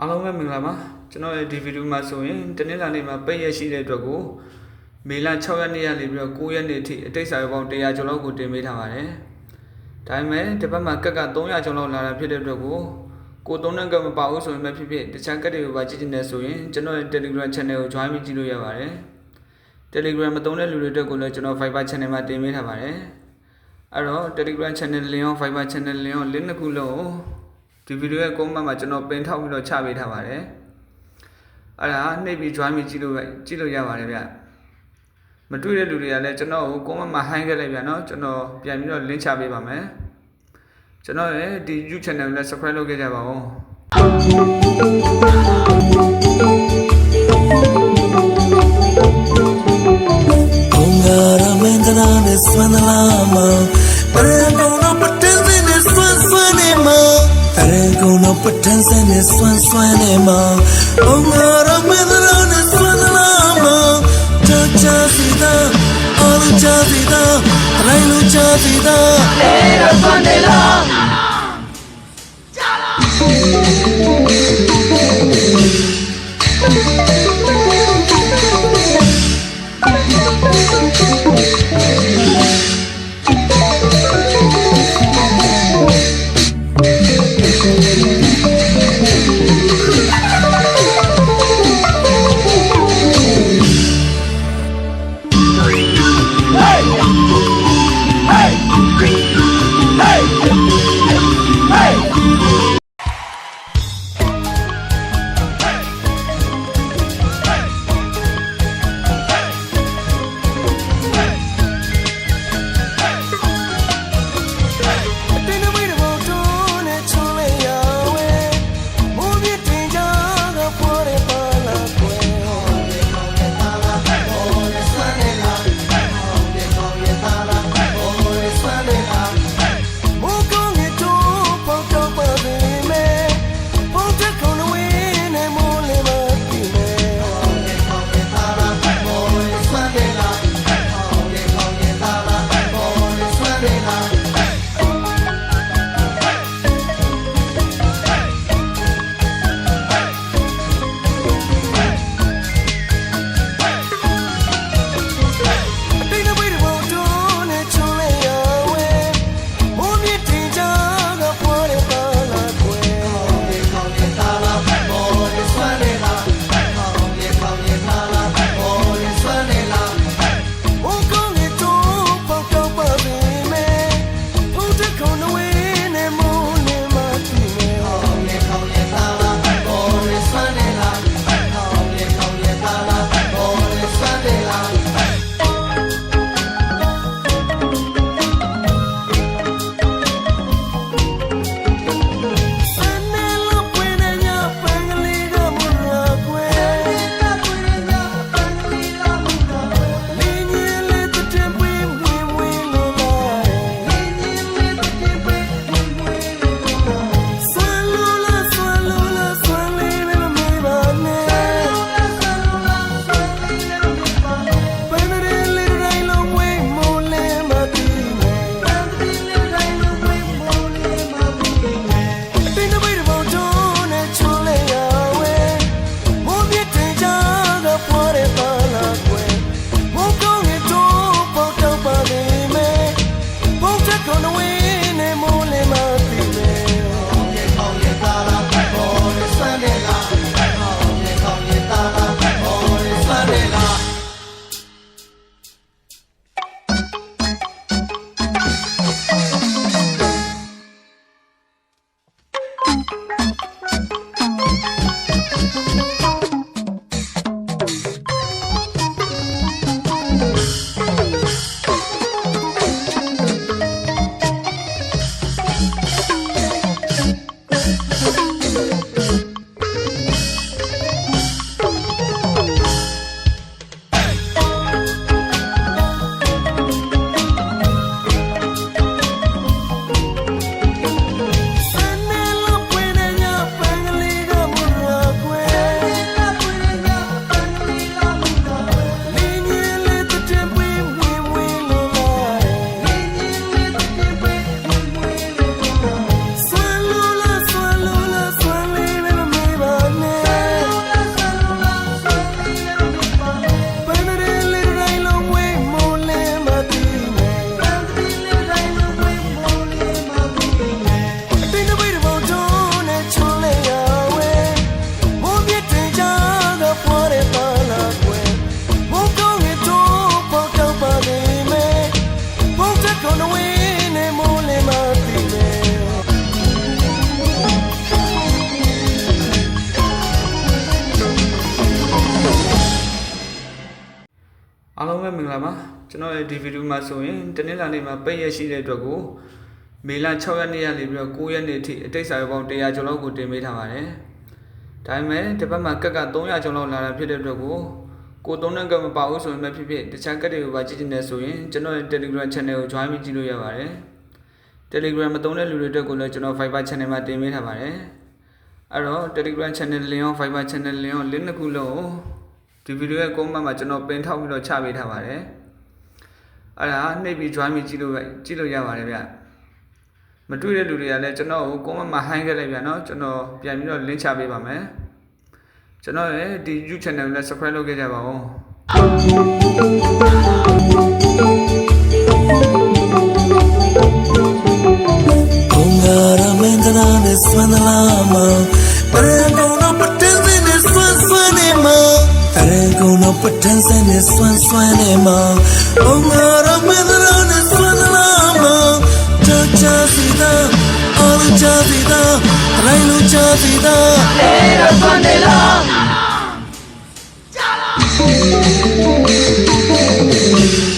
အားလုံးပဲမင်္ဂလာပါကျွန်တော်ရဲ့ဒီဗီဒီယိုမှာဆိုရင်တနင်္လာနေ့မှာပိတ်ရက်ရှိတဲ့အတွက်ကိုမေလ6ရက်နေ့ကနေပြီးတော့9ရက်နေ့ထိအတိတ်စာရုပ်ပေါင်း100ကျော်လောက်ကိုတင်ပေးထားပါတယ်ဒါပေမဲ့ဒီဘက်မှာကက်က300ကျော်လောက်လာတာဖြစ်တဲ့အတွက်ကိုကိုသုံးတဲ့ကမပါဘူးဆိုရင်ပဲဖြစ်ဖြစ်တခြားကက်တွေကိုပါကြည့်နေဆိုရင်ကျွန်တော်ရဲ့ Telegram Channel ကို join ပြီးကြည့်လို့ရပါတယ် Telegram မသုံးတဲ့လူတွေအတွက်ကိုလည်းကျွန်တော် Viber Channel မှာတင်ပေးထားပါတယ်အဲ့တော့ Telegram Channel လင်းအောင် Viber Channel လင်းအောင် link တစ်ခုလုံးကို ဒီဗီဒီယိုရဲ့ comment မှာကျွန်တော်ပင်ထောက်ပြီးတော့ချပေးထားပါတယ်အဲ့ဒါနှိပ်ပြီး join ပြီးကြည့်လို့ပဲကြည့်လို့ရပါတယ်ဗျမတွေ့တဲ့လူတွေကလည်းကျွန်တော်ကို comment မှာ hang ခဲ့လိုက်ဗျာနော်ကျွန်တော်ပြန်ပြီးတော့ link ချပေးပါမယ်ကျွန်တော်ရဲ့ဒီ YouTube channel ကိုလည်း subscribe လုပ်ခဲ့ကြပါဦး Ongara mendana Paragono patense ne swan swane ma Ongara mendana ne swandala ma Cha cha sida Alu cha sida Railu cha ပဲမင်္ဂလာပါကျွန်တော်ရဲ့ဒီဗီဒီယိုမှာဆိုရင်တနင်္လာနေ့မှာပိတ်ရက်ရှိတဲ့အတွက်ကိုမေလ6ရက်နေ့ကနေပြီးတော့9ရက်နေ့ထိအတိတ်စာရုပ်ပေါင်း100ကျော်လောက်ကိုတင်ပေးထားပါတယ်ဒါပေမဲ့တစ်ပတ်မှာကက်က300ကျော်လောက်လာတာဖြစ်တဲ့အတွက်ကိုကိုသုံးတဲ့ကမပါဘူးဆိုရင်ပဲဖြစ်ဖြစ်တခြားကက်တွေကိုပါကြည့်နေဆိုရင်ကျွန်တော်ရဲ့ Telegram Channel ကို join ပြီးကြည့်လို့ရပါတယ် Telegram မသုံးတဲ့လူတွေအတွက်ကိုလည်းကျွန်တော် Viber Channel မှာတင်ပေးထားပါတယ်အဲ့တော့ Telegram Channel လင်းအောင် Viber Channel လင်းအောင် link တစ်ခုလုံးကို ဒီဗီဒီယိုရဲ့ comment မှာကျွန်တော်ပင်ထောက်ပြီးတော့ချပေးထားပါတယ်အဲ့ဒါနှိပ်ပြီး join ပြီးကြည့်လို့ပဲကြည့်လို့ရပါတယ်ဗျမတွေ့တဲ့လူတွေကလည်းကျွန်တော်ကို comment မှာ hang ခဲ့လိုက်ဗျာနော်ကျွန်တော်ပြန်ပြီးတော့ link ချပေးပါမယ်ကျွန်တော်ရဲ့ဒီ YouTube channel ကိုလည်း subscribe လုပ်ခဲ့ကြပါဦးဘုံဂရမင်္ဂလာနဲ့ဆွမ်းသလားမ န်းစင်းနဲ့ဆွမ်းဆွမ်းနေမဘုံဂရမင်္ဂလာနဲ့ဆွမ်းသလားမတချာစီတာအော်ချာစီတာရိုင်းလူချာစီတာတင်း